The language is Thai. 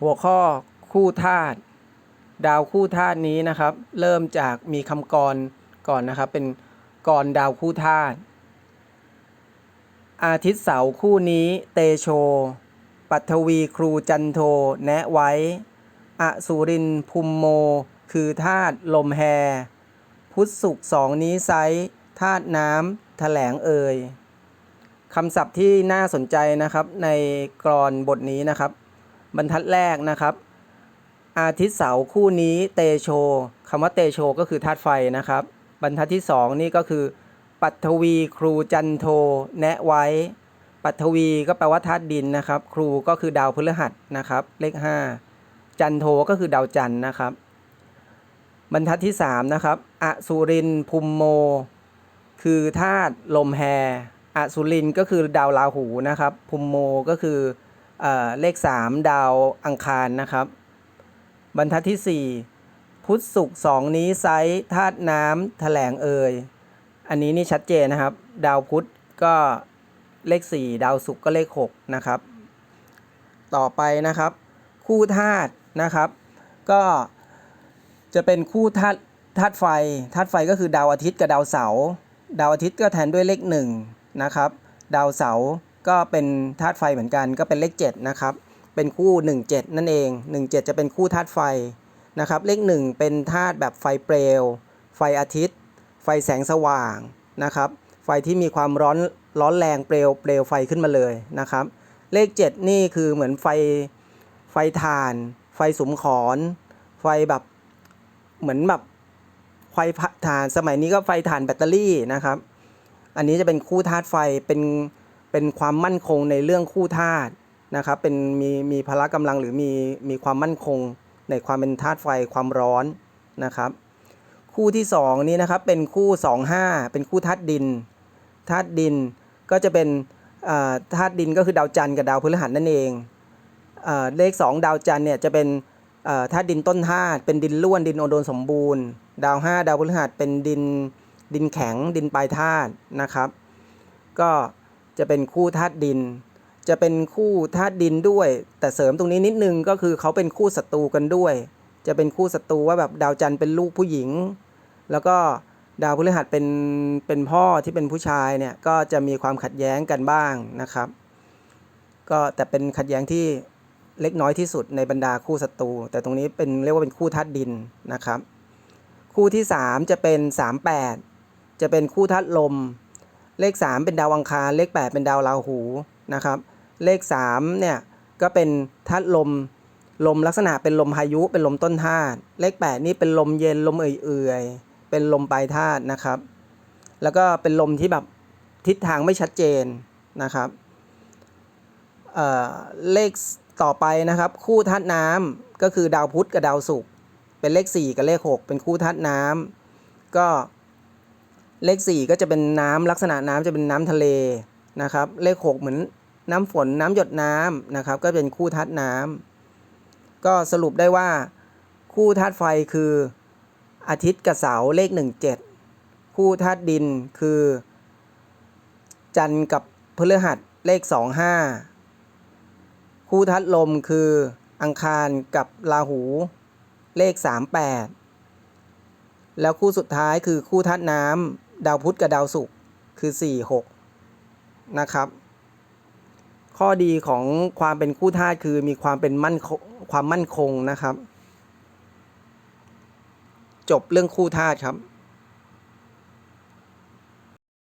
หัวข้อคู่ธาตุดาวคู่ธาตุนี้นะครับ เริ่มจากมีคำกรก่อนนะครับ เป็นกรดาวคู่ธาตุอาทิตย์เสาร์คู่นี้เตโช ปัทวีครูจันโท แนะไว้อสุรินภูมิโม คือธาตุลมแฮ พุทธสุขสองนี้ไซธาตุน้ำแถลงเอ่ยคำศัพท์ที่น่าสนใจนะครับในกรอนบทนี้นะครับ บรรทัดแรกนะครับ อาทิตย์เสาร์คู่นี้เตโชคำว่าเตโชก็คือธาตุไฟนะครับ บรรทัดที่สองนี่ก็คือ ปัทวีครูจันโทแนะไว้ ปัทวีก็แปลว่าธาตุดินนะครับ ครูก็คือดาวพฤหัสนะครับ เลข 5 จันโทก็คือดาวจันทร์นะครับ บรรทัดที่ 3 นะครับอสุรินภูมิโม คือธาตุลมแฮอสุรินก็คือดาวราหูนะครับภูมิโมก็คือ เลข 3 ดาวอังคารนะครับ บรรทัดที่ 4 พุทธสุขสองนี้ไซธาตุน้ำแถลงเอ่ยอันนี้นี่ชัดเจนนะครับ ดาวพุธก็เลข 4 ดาวศุกร์ก็เลข 6 นะครับ ต่อไปนะครับ คู่ธาตุนะครับ ก็จะเป็นคู่ธาตุธาตุไฟธาตุไฟก็คือดาวอาทิตย์กับดาวเสาร์ดาวอาทิตย์ก็แทนด้วยเลข 1 นะครับ ดาวเสาร์ ก็เป็นธาตุไฟเหมือนกัน ก็เป็นเลข7นะครับ เป็นคู่ 17 นั่นเอง 17 จะเป็นคู่ธาตุไฟนะครับ เลข 1 เป็นธาตุแบบไฟเปลว ไฟอาทิตย์ ไฟแสงสว่างนะครับ ไฟที่มีความร้อนร้อนแรงเปลวเปลวไฟขึ้นมาเลยนะครับ เลข 7 นี่คือเหมือนไฟไฟถ่าน ไฟสุมขอน ไฟแบบเหมือนแบบไฟถ่านสมัยนี้ก็ไฟถ่านแบตเตอรี่นะครับ อันนี้จะเป็นคู่ธาตุไฟเป็น เป็นความมั่นคงในเรื่องคู่ธาตุนะครับเป็นมีมีพละกำลังหรือมีมีความมั่นคงในความเป็นธาตุไฟความร้อนนะครับคู่ที่สองนี้นะครับเป็นคู่ 25 เป็นคู่ธาตุดินธาตุดินก็จะเป็นธาตุดินก็คือดาวจันทร์กับดาวพฤหัสนั่นเองอ่าเลข 2 ดาวจันทร์เนี่ยจะเป็นธาตุดินต้นธาตุเป็นดินล้วนดินโอโดนสมบูรณ์ ดาว 5 ดาวพฤหัสเป็นดินดินแข็งดินปลายธาตุนะครับ ก็ จะเป็นคู่ธาตุดิน จะเป็นคู่ธาตุดินด้วย แต่เสริมตรงนี้นิดนึงก็คือเขาเป็นคู่ศัตรูกันด้วย จะเป็นคู่ศัตรูว่าแบบดาวจันทร์เป็นลูกผู้หญิง แล้วก็ดาวพฤหัสเป็นเป็นพ่อที่เป็นผู้ชายเนี่ยก็จะมีความขัดแย้งกันบ้างนะครับ ก็แต่เป็นขัดแย้งที่เล็กน้อยที่สุดในบรรดาคู่ศัตรูแต่ตรงนี้เป็นเรียกว่าเป็นคู่ธาตุดินนะครับ คู่ที่ 3 จะเป็น 38 จะเป็นคู่ธาตุลม เลข 3 เป็นดาวอังคาร เลข 8 เป็นดาวราหูนะครับ เลข3เนี่ยก็เป็นธาตุลม ลมลักษณะเป็นลมพายุ เป็นลมต้นธาตุ เลข 8 นี่เป็นลมเย็น ลมเอื่อยๆ เป็นลมปลายธาตุนะครับ แล้วก็เป็นลมที่แบบทิศทางไม่ชัดเจนนะครับเเลขต่อไปนะครับ คู่ธาตุน้ำก็คือดาวพุธกับดาวศุกร์เป็นเลข 4 กับเลข 6 เป็นคู่ธาตุน้ำก็ เลข 4 ก็จะเป็นน้ำลักษณะน้ำจะเป็นน้ำทะเลนะครับ เลข 6 เหมือนน้ำฝนน้ำหยดน้ำนะครับ ก็เป็นคู่ธาตุน้ำก็สรุปได้ว่าคู่ธาตุไฟคืออาทิตย์กับเสาร์เลข 17 คู่ธาตุดินคือ จันทร์กับพฤหัสเลข 25 คู่ธาตุลมคืออังคารกับราหูเลข 38 แล้วคู่สุดท้ายคือคู่ธาตุน้ำ ดาวพุธกับดาวศุกร์คือ 46 นะครับ ข้อดีของความเป็นคู่ธาตุคือมีความเป็นมั่นคงความมั่นคงนะครับ จบเรื่องคู่ธาตุครับ